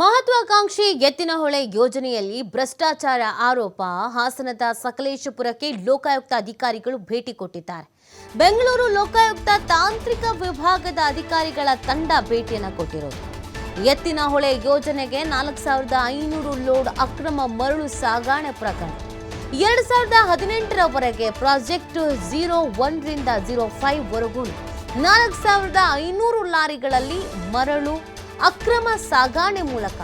ಮಹತ್ವಾಕಾಂಕ್ಷಿ ಎತ್ತಿನಹೊಳೆ ಯೋಜನೆಯಲ್ಲಿ ಭ್ರಷ್ಟಾಚಾರ ಆರೋಪ, ಹಾಸನದ ಸಕಲೇಶಪುರಕ್ಕೆ ಲೋಕಾಯುಕ್ತ ಅಧಿಕಾರಿಗಳು ಭೇಟಿ ಕೊಟ್ಟಿದ್ದಾರೆ. ಬೆಂಗಳೂರು ಲೋಕಾಯುಕ್ತ ತಾಂತ್ರಿಕ ವಿಭಾಗದ ಅಧಿಕಾರಿಗಳ ತಂಡ ಭೇಟಿಯನ್ನು ಕೊಟ್ಟಿರೋದು. ಎತ್ತಿನಹೊಳೆ ಯೋಜನೆಗೆ ನಾಲ್ಕು ಸಾವಿರದ ಐನೂರು ಲೋಡ್ ಅಕ್ರಮ ಮರಳು ಸಾಗಾಣೆ ಪ್ರಕರಣ. ಎರಡು ಸಾವಿರದ ಹದಿನೆಂಟರವರೆಗೆ ಪ್ರಾಜೆಕ್ಟ್ ಝೀರೋ ಒನ್ರಿಂದ ಝೀರೋ ಫೈವ್ ವರೆಗೂ ನಾಲ್ಕು ಸಾವಿರದ ಐನೂರು ಲಾರಿಗಳಲ್ಲಿ ಮರಳು ಅಕ್ರಮ ಸಾಗಾಣೆ ಮೂಲಕ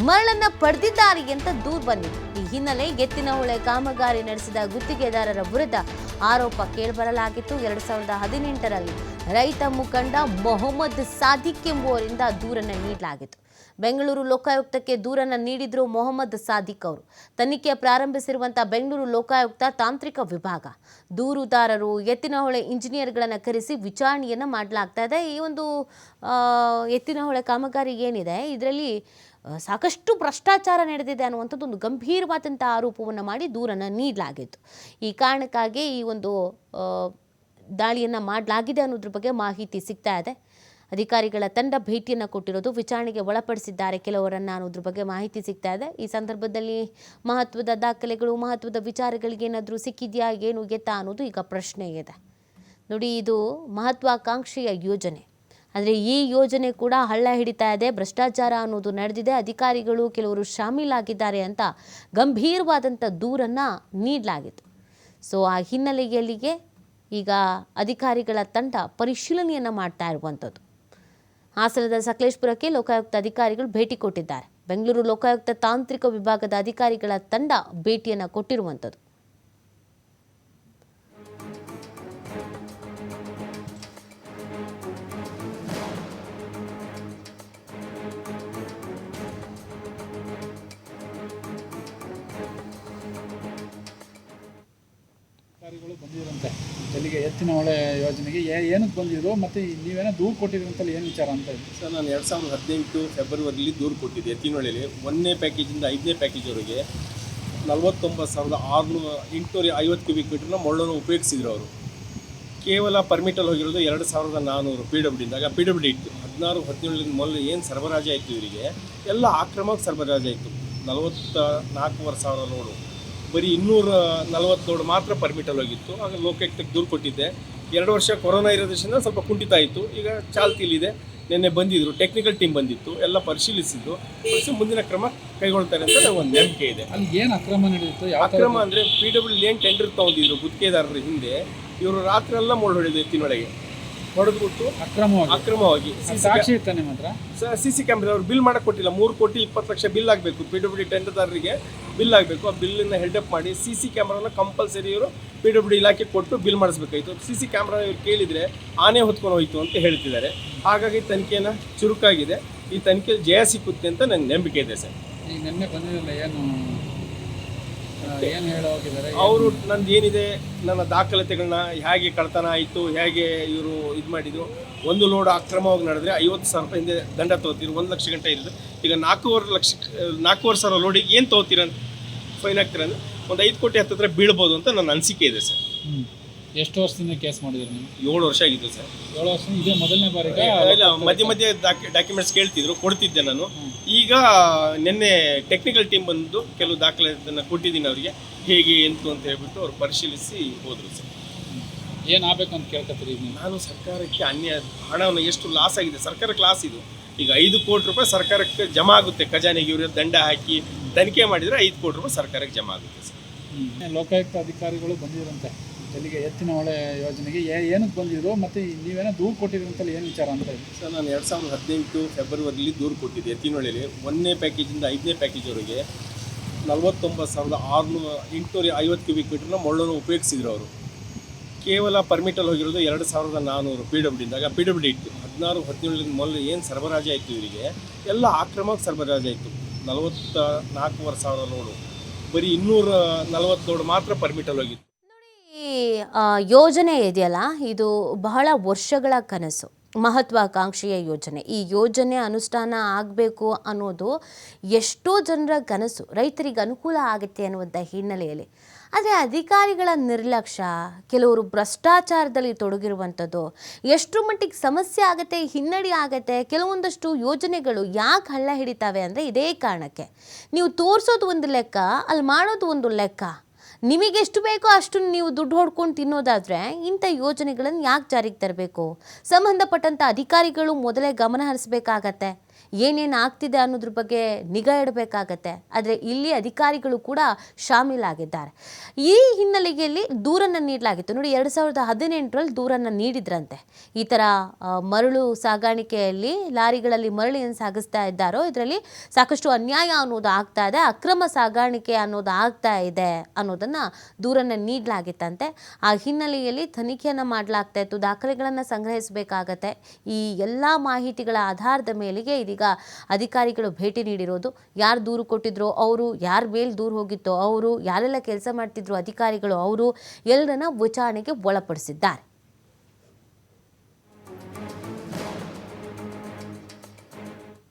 ಮರಳನ್ನ ಪಡೆದಿದ್ದಾರೆ ಅಂತ ದೂರು ಬಂದಿದೆ ಈ ಹಿನ್ನೆಲೆ ಎತ್ತಿನಹೊಳೆ ಕಾಮಗಾರಿ ನಡೆಸಿದ ಗುತ್ತಿಗೆದಾರರ ವಿರುದ್ಧ ಆರೋಪ ಕೇಳಿಬರಲಾಗಿತ್ತು. ಎರಡು ಸಾವಿರದ ಹದಿನೆಂಟರಲ್ಲಿ ರೈತ ಮುಖಂಡ ಮೊಹಮ್ಮದ್ ಸಾದಿಕ್ ಎಂಬುವರಿಂದ ದೂರನ್ನು ನೀಡಲಾಗಿತ್ತು. ಬೆಂಗಳೂರು ಲೋಕಾಯುಕ್ತಕ್ಕೆ ದೂರನ್ನು ನೀಡಿದ್ರು ಮೊಹಮ್ಮದ್ ಸಾದಿಕ್ ಅವರು. ತನಿಖೆ ಪ್ರಾರಂಭಿಸಿರುವಂತಹ ಬೆಂಗಳೂರು ಲೋಕಾಯುಕ್ತ ತಾಂತ್ರಿಕ ವಿಭಾಗ. ದೂರುದಾರರು ಎತ್ತಿನಹೊಳೆ ಇಂಜಿನಿಯರ್ಗಳನ್ನು ಕರೆಸಿ ವಿಚಾರಣೆಯನ್ನು ಮಾಡಲಾಗ್ತಾ ಇದೆ. ಈ ಒಂದು ಎತ್ತಿನಹೊಳೆ ಕಾಮಗಾರಿ ಏನಿದೆ? ಇದರಲ್ಲಿ ಸಾಕಷ್ಟು ಭ್ರಷ್ಟಾಚಾರ ನಡೆದಿದೆ ಅನ್ನುವಂಥದ್ದು ಒಂದು ಗಂಭೀರವಾದಂಥ ಆರೋಪವನ್ನು ಮಾಡಿ ದೂರನ್ನು ನೀಡಲಾಗಿತ್ತು. ಈ ಕಾರಣಕ್ಕಾಗಿ ಈ ಒಂದು ದಾಳಿಯನ್ನು ಮಾಡಲಾಗಿದೆ ಅನ್ನೋದ್ರ ಬಗ್ಗೆ ಮಾಹಿತಿ ಸಿಗ್ತಾ ಇದೆ. ಅಧಿಕಾರಿಗಳ ತಂಡ ಭೇಟಿಯನ್ನು ಕೊಟ್ಟಿರೋದು ವಿಚಾರಣೆಗೆ ಒಳಪಡಿಸಿದ್ದಾರೆ ಕೆಲವರನ್ನ ಅನ್ನೋದ್ರ ಬಗ್ಗೆ ಮಾಹಿತಿ ಸಿಗ್ತಾ ಇದೆ. ಈ ಸಂದರ್ಭದಲ್ಲಿ ಮಹತ್ವದ ದಾಖಲೆಗಳು, ಮಹತ್ವದ ವಿಚಾರಗಳಿಗೆ ಏನಾದರೂ ಸಿಕ್ಕಿದೆಯಾ, ಏನು ಎತ್ತಾ ಅನ್ನೋದು ಈಗ ಪ್ರಶ್ನೆ ಇದೆ. ನೋಡಿ, ಇದು ಮಹತ್ವಾಕಾಂಕ್ಷೆಯ ಯೋಜನೆ. ಆದರೆ ಈ ಯೋಜನೆ ಕೂಡ ಹಳ್ಳ ಹಿಡಿತಾ ಇದೆ. ಭ್ರಷ್ಟಾಚಾರ ಅನ್ನೋದು ನಡೆದಿದೆ. ಅಧಿಕಾರಿಗಳು ಕೆಲವರು ಶಾಮೀಲಾಗಿದ್ದಾರೆ ಅಂತ ಗಂಭೀರವಾದಂಥ ದೂರನ್ನು ನೀಡಲಾಗಿತ್ತು. ಸೊ ಆ ಹಿನ್ನೆಲೆಯಲ್ಲಿಗೆ ಈಗ ಅಧಿಕಾರಿಗಳ ತಂಡ ಪರಿಶೀಲನೆಯನ್ನು ಮಾಡ್ತಾ ಇರುವಂಥದ್ದು ಹಾಸನದ ಸಕಲೇಶ್ಪುರಕ್ಕೆ ಲೋಕಾಯುಕ್ತ ಅಧಿಕಾರಿಗಳು ಭೇಟಿ ಕೊಟ್ಟಿದ್ದಾರೆ. ಬೆಂಗಳೂರು ಲೋಕಾಯುಕ್ತ ತಾಂತ್ರಿಕ ವಿಭಾಗದ ಅಧಿಕಾರಿಗಳ ತಂಡ ಭೇಟಿಯನ್ನು ಕೊಟ್ಟಿರುವಂಥದ್ದು ಬಂದಿರಂತೆ ಎಲ್ಲಿಗೆ ಎತ್ತಿನ ಹೊಳೆ ಯೋಜನೆಗೆ ಏನಕ್ಕೆ ಬಂದಿದ್ರು ಮತ್ತು ನೀವೇನೋ ದೂರು ಕೊಟ್ಟಿದ್ರಂತಲ್ಲ ಏನು ವಿಚಾರ ಅಂತ ಸರ್, ನಾನು ಎರಡು ಸಾವಿರದ ಹದಿನೆಂಟು ಫೆಬ್ರವರಿಲಿ ದೂರು ಕೊಟ್ಟಿದ್ದೆ ಎತ್ತಿನೊಳ್ಳೆಯಲ್ಲಿ ಒಂದನೇ ಪ್ಯಾಕೇಜಿಂದ ಐದನೇ ಪ್ಯಾಕೇಜ್ವರೆಗೆ ನಲವತ್ತೊಂಬತ್ತು ಸಾವಿರದ ಆರುನೂರ ಎಂಟುನೂರ ಐವತ್ತು ಕ್ಯೂಬಿಕ್ ಮೀಟ್ರನ್ನ ಮೊಳ್ಳನ್ನು ಉಪಯೋಗಿಸಿದ್ರು ಅವರು. ಕೇವಲ ಪರ್ಮಿಟಲ್ಲಿ ಹೋಗಿರೋದು ಎರಡು ಸಾವಿರದ ನಾನ್ನೂರು ಪಿ ಡಬ್ಲ್ಯೂ ಡಿಂದಾಗ ಪಿ ಡಬ್ಲ್ಯೂ ಡಿ ಇತ್ತು. ಹದಿನಾರು, ಹದಿನೇಳರಿಂದ ಮೊದಲು ಏನು ಸರಬರಾಜು ಆಯಿತು ಇವರಿಗೆ? ಎಲ್ಲ ಆಕ್ರಮವಾಗಿ ಸರಬರಾಜಾಯಿತು. ನಲವತ್ತ ನಾಲ್ಕೂವರೆ ಸಾವಿರ ಲೋಡು ಬರೀ ಇನ್ನೂರ ನಲವತ್ತು ಲೋಡ್ ಮಾತ್ರ ಪರ್ಮಿಟಲ್ಲಿ ಹೋಗಿತ್ತು. ಆಗ ಲೋಕಾಯುಕ್ತಕ್ಕೆ ದೂರು ಕೊಟ್ಟಿದ್ದೆ. ಎರಡು ವರ್ಷ ಕೊರೋನಾ ಇರೋದ್ರಿಂದ ಸ್ವಲ್ಪ ಕುಂಠಿತ ಆಯಿತು ಈಗ ಚಾಲ್ತಿಲಿದೆ ನಿನ್ನೆ ಬಂದಿದ್ರು ಟೆಕ್ನಿಕಲ್ ಟೀಮ್ ಬಂದಿತ್ತು ಎಲ್ಲ ಪರಿಶೀಲಿಸಿದ್ದು ಪರಿಶೀಲಿಸಿ ಮುಂದಿನ ಕ್ರಮ ಕೈಗೊಳ್ತಾರೆ ಅಂತ ಒಂದು ನಂಬಿಕೆ ಇದೆ. ಅಲ್ಲಿ ಏನು ಅಕ್ರಮ ನಡೆಯುತ್ತೆ ಅಕ್ರಮ ಅಂದರೆ ಪಿ ಡಬ್ಲ್ಯೂ ಏನು ಟೆಂಡರ್ ತಗೊಂಡಿದ್ರು ಗುತ್ತಿಗೆದಾರರ ಹಿಂದೆ. ಇವರು ರಾತ್ರಿ ಎಲ್ಲ ಮೋಡ್ ಹೊಡೆದು ಎತ್ತಿನೊಳಗೆ ಹೊಡೆದ್ಬಿಟ್ಟು ಅಕ್ರಮವಾಗಿ. ಅಕ್ರಮವಾಗಿ. ಸಾಕ್ಷಿ ಇತ್ತ ನಿಮ್ಮ ಹತ್ರ ಸಿ ಸಿ ಕ್ಯಾಮ್ರಾ ಅವ್ರು ಬಿಲ್ ಮಾಡಕ್ ಕೊಟ್ಟಿಲ್ಲ ಮೂರು ಕೋಟಿ ಇಪ್ಪತ್ತು ಲಕ್ಷ ಬಿಲ್ ಆಗಬೇಕು. ಪಿ ಡಬ್ಲ್ಯೂ ಡಿ ಟೆಂಡರ್ದಾರರಿಗೆ ಬಿಲ್ ಆಗಬೇಕು. ಆ ಬಿಲ್ಲನ್ನು ಹೆಲ್ಡಪ್ ಮಾಡಿ ಸಿ ಸಿ ಕ್ಯಾಮ್ರಾನ ಕಂಪಲ್ಸರಿ ಇವರು ಪಿ ಡಬ್ಲ್ಯೂ ಡಿ ಇಲಾಖೆ ಕೊಟ್ಟು ಬಿಲ್ ಮಾಡಿಸ್ಬೇಕಾಯ್ತು. ಸಿ ಸಿ ಕ್ಯಾಮ್ರಾ ಇವ್ರು ಕೇಳಿದರೆ ಆನೆ ಹೊತ್ಕೊಂಡು ಹೋಯಿತು ಅಂತ ಹೇಳ್ತಿದ್ದಾರೆ. ಹಾಗಾಗಿ ತನಿಖೆನ ಚುರುಕಾಗಿದೆ. ಈ ತನಿಖೆಯಲ್ಲಿ ಜಯ ಸಿಕ್ಕುತ್ತೆ ಅಂತ ನನಗೆ ನಂಬಿಕೆ ಇದೆ ಸರ್. ಈ ನೆನ್ನೆ ಏನು ಅವರು ನಂದು ಏನಿದೆ ನನ್ನ ದಾಖಲಾತಿಗಳನ್ನ ಹೇಗೆ ಕಳ್ತನ ಆಯಿತು ಹೇಗೆ ಇವರು ಇದು ಮಾಡಿದ್ರು ಒಂದು ಲೋಡ್ ಅಕ್ರಮವಾಗಿ ನಡೆದ್ರೆ ಐವತ್ತು ಸಾವಿರ ರೂಪಾಯಿ ಹಿಂದೆ ದಂಡ ತೊಗೋತೀರಿ ಒಂದು ಲಕ್ಷ ಗಂಟೆ ಇರೋದು ಈಗ ನಾಲ್ಕೂವರೆ ಲಕ್ಷ ನಾಲ್ಕೂವರೆ ಸಾವಿರ ಲೋಡಿಗೆ ಏನು ತೊಗೋತೀರ ಫೈನ್ ಹಾಕ್ತೀರ ಅಂದ್ರೆ ಒಂದು ಐದು ಕೋಟಿ ಹತ್ತಿರ ಬೀಳ್ಬೋದು ಅಂತ ನನ್ನ ಅನಿಸಿಕೆ ಇದೆ ಸರ್. ಎಷ್ಟು ವರ್ಷದಿಂದ ಕೇಸ್ ಮಾಡಿದ್ರಿ ನೀವು? ಏಳು ವರ್ಷ ಆಗಿತ್ತು ಸರ್. ಏಳು ವರ್ಷ ಇದೇ ಮೊದಲನೇ ಬಾರಿ ಇಲ್ಲ ಮಧ್ಯೆ ಮಧ್ಯೆ ಡಾಕ್ಯುಮೆಂಟ್ಸ್ ಕೇಳ್ತಿದ್ರು ಕೊಡ್ತಿದ್ದೆ ನಾನು. ಈಗ ನಿನ್ನೆ ಟೆಕ್ನಿಕಲ್ ಟೀಮ್ ಬಂದು ಕೆಲವು ದಾಖಲೆಯನ್ನು ಕೊಟ್ಟಿದ್ದೀನಿ ಅವರಿಗೆ. ಹೇಗೆ ಎಂತು ಅಂತ ಹೇಳ್ಬಿಟ್ಟು ಅವ್ರು ಪರಿಶೀಲಿಸಿ ಹೋದರು ಸರ್. ಏನಾಗಬೇಕು ಅಂತ ಕೇಳ್ಕೊತೀರಿ ನಾನು ಸರ್ಕಾರಕ್ಕೆ ಅನ್ಯ ಹಣವನ್ನು ಎಷ್ಟು ಲಾಸ್ ಆಗಿದೆ ಸರ್ಕಾರಕ್ಕೆ ಲಾಸ್ ಇದು. ಈಗ ಐದು ಕೋಟಿ ರೂಪಾಯಿ ಸರ್ಕಾರಕ್ಕೆ ಜಮಾ ಆಗುತ್ತೆ. ಖಜಾನೆಗೆ ಇವರು ದಂಡ ಹಾಕಿ ತನಿಖೆ ಮಾಡಿದರೆ ಐದು ಕೋಟಿ ರೂಪಾಯಿ ಸರ್ಕಾರಕ್ಕೆ ಜಮಾ ಆಗುತ್ತೆ ಸರ್. ಲೋಕಾಯುಕ್ತ ಅಧಿಕಾರಿಗಳು ಬಂದಿರಂತೆ ಎಲ್ಲಿಗೆ ಎತ್ತಿನ ಹೊಳೆ ಯೋಜನೆಗೆ ಏನಕ್ಕೆ ಬಂದಿದ್ರು ಮತ್ತು ನೀವೇನೋ ದೂರು ಅಂತ ಏನು ವಿಚಾರ ಅಂತ ಹೇಳಿ. ಸರ್, ನಾನು ಎರಡು ಸಾವಿರದ ಹದಿನೆಂಟು ಫೆಬ್ರವರಿಲಿ ದೂರು ಕೊಟ್ಟಿದ್ದೆ ಎತ್ತಿನೊಳ್ಳೆಯಲ್ಲಿ ಒಂದನೇ ಪ್ಯಾಕೇಜಿಂದ ಐದನೇ ಪ್ಯಾಕೇಜ್ವರೆಗೆ ನಲವತ್ತೊಂಬತ್ತು ಸಾವಿರದ ಆರುನೂರ ಎಂಟುನೂರ ಐವತ್ತು ಕ್ಯೂಬಿಕ್ ಮೀಟ್ರನ್ನ ಮೊಳ್ಳನ್ನು ಉಪಯೋಗಿಸಿದ್ರು ಅವರು. ಕೇವಲ ಪರ್ಮಿಟಲ್ಲಿ ಹೋಗಿರೋದು ಎರಡು ಸಾವಿರದ ನಾನ್ನೂರು ಪಿ ಡಬ್ಲ್ಯೂ ಇದ್ದಾಗ ಪಿ ಡಬ್ಲ್ಯೂ ಡಿ ಇತ್ತು. ಹದಿನಾರು, ಹದಿನೇಳರಿಂದ ಮೊದಲು ಏನು ಸರಬರಾಜು ಆಯಿತು ಇವರಿಗೆ? ಎಲ್ಲ ಆಕ್ರಮಕ್ಕೆ ಸರಬರಾಜು ಆಯಿತು. ನಲವತ್ತ ನಾಲ್ಕೂವರೆ ಸಾವಿರ ನೋಡು. ಬರೀ ಇನ್ನೂರ ನಲವತ್ತು ಲೋಡ್ ಮಾತ್ರ ಪರ್ಮಿಟಲ್ಲಿ ಹೋಗಿತ್ತು. ಯೋಜನೆ ಇದೆಯಲ್ಲ, ಇದು ಬಹಳ ವರ್ಷಗಳ ಕನಸು, ಮಹತ್ವಾಕಾಂಕ್ಷೆಯ ಯೋಜನೆ. ಈ ಯೋಜನೆ ಅನುಷ್ಠಾನ ಆಗಬೇಕು ಅನ್ನೋದು ಎಷ್ಟೋ ಜನರ ಕನಸು, ರೈತರಿಗೆ ಅನುಕೂಲ ಆಗುತ್ತೆ ಅನ್ನುವಂಥ ಹಿನ್ನೆಲೆಯಲ್ಲಿ. ಆದರೆ ಅಧಿಕಾರಿಗಳ ನಿರ್ಲಕ್ಷ್ಯ, ಕೆಲವರು ಭ್ರಷ್ಟಾಚಾರದಲ್ಲಿ ತೊಡಗಿರುವಂಥದ್ದು, ಎಷ್ಟು ಮಟ್ಟಿಗೆ ಸಮಸ್ಯೆ ಆಗುತ್ತೆ, ಹಿನ್ನಡಿ ಆಗುತ್ತೆ, ಕೆಲವೊಂದಷ್ಟು ಯೋಜನೆಗಳು ಯಾಕೆ ಹಳ್ಳ ಹಿಡಿತಾವೆ ಅಂದರೆ ಇದೇ ಕಾರಣಕ್ಕೆ. ನೀವು ತೋರಿಸೋದು ಒಂದು ಲೆಕ್ಕ, ಅಲ್ಲಿ ಮಾಡೋದು ಒಂದು ಲೆಕ್ಕ. ನಿಮಗೆ ಎಷ್ಟು ಬೇಕೋ ಅಷ್ಟು ನೀವು ದುಡ್ಡು ಹೊಡ್ಕೊಂಡು ತಿನ್ನೋದಾದರೆ ಇಂಥ ಯೋಜನೆಗಳನ್ನು ಯಾಕೆ ಜಾರಿಗೆ ತರಬೇಕು? ಸಂಬಂಧಪಟ್ಟಂಥ ಅಧಿಕಾರಿಗಳು ಮೊದಲೇ ಗಮನ ಹರಿಸ್ಬೇಕಾಗತ್ತೆ. ಏನೇನು ಆಗ್ತಿದೆ ಅನ್ನೋದ್ರ ಬಗ್ಗೆ ನಿಗಾ ಇಡಬೇಕಾಗತ್ತೆ. ಆದರೆ ಇಲ್ಲಿ ಅಧಿಕಾರಿಗಳು ಕೂಡ ಶಾಮೀಲಾಗಿದ್ದಾರೆ. ಈ ಹಿನ್ನೆಲೆಯಲ್ಲಿ ದೂರನ್ನು ನೀಡಲಾಗಿತ್ತು. ನೋಡಿ, ಎರಡು ಸಾವಿರದ ಹದಿನೆಂಟರಲ್ಲಿ ದೂರನ್ನು ನೀಡಿದ್ರಂತೆ. ಈ ಥರ ಮರಳು ಸಾಗಾಣಿಕೆಯಲ್ಲಿ, ಲಾರಿಗಳಲ್ಲಿ ಮರಳು ಏನು ಸಾಗಿಸ್ತಾ ಇದ್ದಾರೋ, ಇದರಲ್ಲಿ ಸಾಕಷ್ಟು ಅನ್ಯಾಯ ಅನ್ನೋದು ಆಗ್ತಾ ಇದೆ, ಅಕ್ರಮ ಸಾಗಾಣಿಕೆ ಅನ್ನೋದು ಆಗ್ತಾ ಇದೆ ಅನ್ನೋದನ್ನು ದೂರನ್ನು ನೀಡಲಾಗಿತ್ತಂತೆ. ಆ ಹಿನ್ನೆಲೆಯಲ್ಲಿ ತನಿಖೆಯನ್ನು ಮಾಡಲಾಗ್ತಾ ಇತ್ತು, ದಾಖಲೆಗಳನ್ನು ಸಂಗ್ರಹಿಸಬೇಕಾಗತ್ತೆ. ಈ ಎಲ್ಲ ಮಾಹಿತಿಗಳ ಆಧಾರದ ಮೇಲೆಗೆ ಇದೀಗ ಅಧಿಕಾರಿಗಳು ಭೇಟಿ ನೀಡಿರೋದು. ಯಾರು ದೂರು ಕೊಟ್ಟಿದ್ರು, ಅವರು ಯಾರ ಮೇಲೆ ದೂರು ಹೋಗಿತ್ತೋ, ಅವರು ಯಾರೆಲ್ಲ ಕೆಲಸ ಮಾಡ್ತಿದ್ರು ಅಧಿಕಾರಿಗಳು, ಅವರು ಎಲ್ಲರನ್ನ ವಿಚಾರಣೆಗೆ ಒಳಪಡಿಸಿದ್ದಾರೆ.